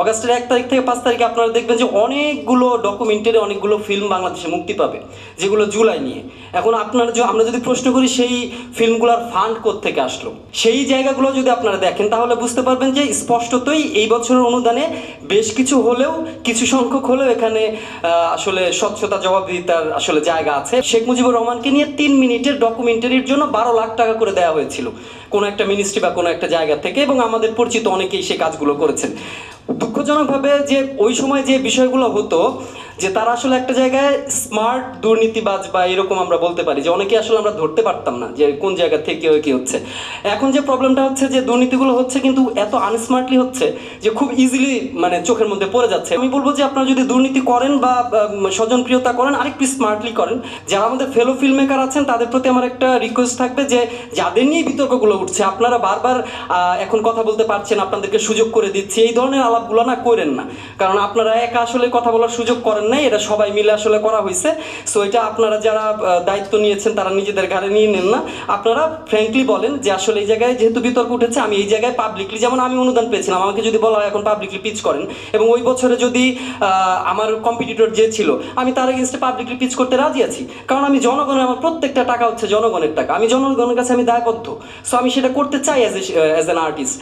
অগাস্টের এক তারিখ থেকে পাঁচ তারিখে আপনারা দেখবেন যে অনেকগুলো ডকুমেন্টারি অনেকগুলো ফিল্ম বাংলাদেশে মুক্তি পাবে, যেগুলো জুলাই নিয়ে। এখন আপনারা যে- আমরা যদি প্রশ্ন করি, সেই ফিল্মগুলোর ফান্ড থেকে আসলো? সেই জায়গাগুলো যদি আপনারা দেখেন, তাহলে বুঝতে পারবেন যে স্পষ্টতই এই বছরের অনুদানে বেশ কিছু হলেও, কিছু সংখ্যক হলেও এখানে আসলে স্বচ্ছতা, জবাবদিহিতার আসলে জায়গা আছে। শেখ মুজিবুর রহমানকে নিয়ে তিন মিনিটের ডকুমেন্টারির জন্য বারো লাখ টাকা করে দেওয়া হয়েছিল। কোনো একটা মিনিস্ট্রি বা কোনো একটা জায়গা থেকে, এবং আমাদের পরিচিত অনেকেই সে কাজগুলো করেছেন। দুঃখজনকভাবে যে ওই সময় যে বিষয়গুলো হতো যে তারা আসলে একটা জায়গায় স্মার্ট দুর্নীতিবাজ বা এরকম আমরা বলতে পারি, যে অনেকে আসলে আমরা ধরতে পারতাম না যে কোন জায়গা থেকে কি হচ্ছে। এখন যে প্রবলেমটা হচ্ছে যে দুর্নীতিগুলো হচ্ছে কিন্তু এত আনস্মার্টলি হচ্ছে যে খুব ইজিলি মানে চোখের মধ্যে পড়ে যাচ্ছে। আমি বলব যে আপনারা যদি দুর্নীতি করেন বা স্বজনপ্রিয়তা করেন, আরেকটু স্মার্টলি করেন। যারা আমাদের ফেলো ফিল্ম মেকার আছেন, তাদের প্রতি আমার একটা রিকোয়েস্ট থাকবে যে যাদের নিয়ে বিতর্কগুলো উঠছে, আপনারা বারবার এখন কথা বলতে পারছেন, আপনাদেরকে সুযোগ করে দিচ্ছি, এই ধরনের আলাপগুলো না করেন না। কারণ আপনারা একা আসলে কথা বলার সুযোগ করেন নাই, এটা সবাই মিলে আসলে করা হয়েছে। সো এটা আপনারা যারা দায়িত্ব নিয়েছেন, তারা নিজেদের ঘাড়ে নিয়ে নেন না। আপনারা ফ্র্যাঙ্কলি বলেন যে আসলে এই জায়গায় যেহেতু বিতর্ক উঠেছে, আমি এই জায়গায় পাবলিকলি যেমন আমি অনুদান পেয়েছিলাম, আমাকে যদি বলা হয় এখন পাবলিকলি পিচ করেন, এবং ওই বছরে যদি আমার কম্পিটিটর যে ছিল, আমি তার এগেনস্টে পাবলিকলি পিচ করতে রাজি আছি। কারণ আমি জনগণের আমার প্রত্যেকটা টাকা হচ্ছে জনগণের টাকা। আমি জনগণের কাছে আমি দায়বদ্ধ। সো আমি সেটা করতে চাই অ্যাজ অ্যাজ অ্যান আর্টিস্ট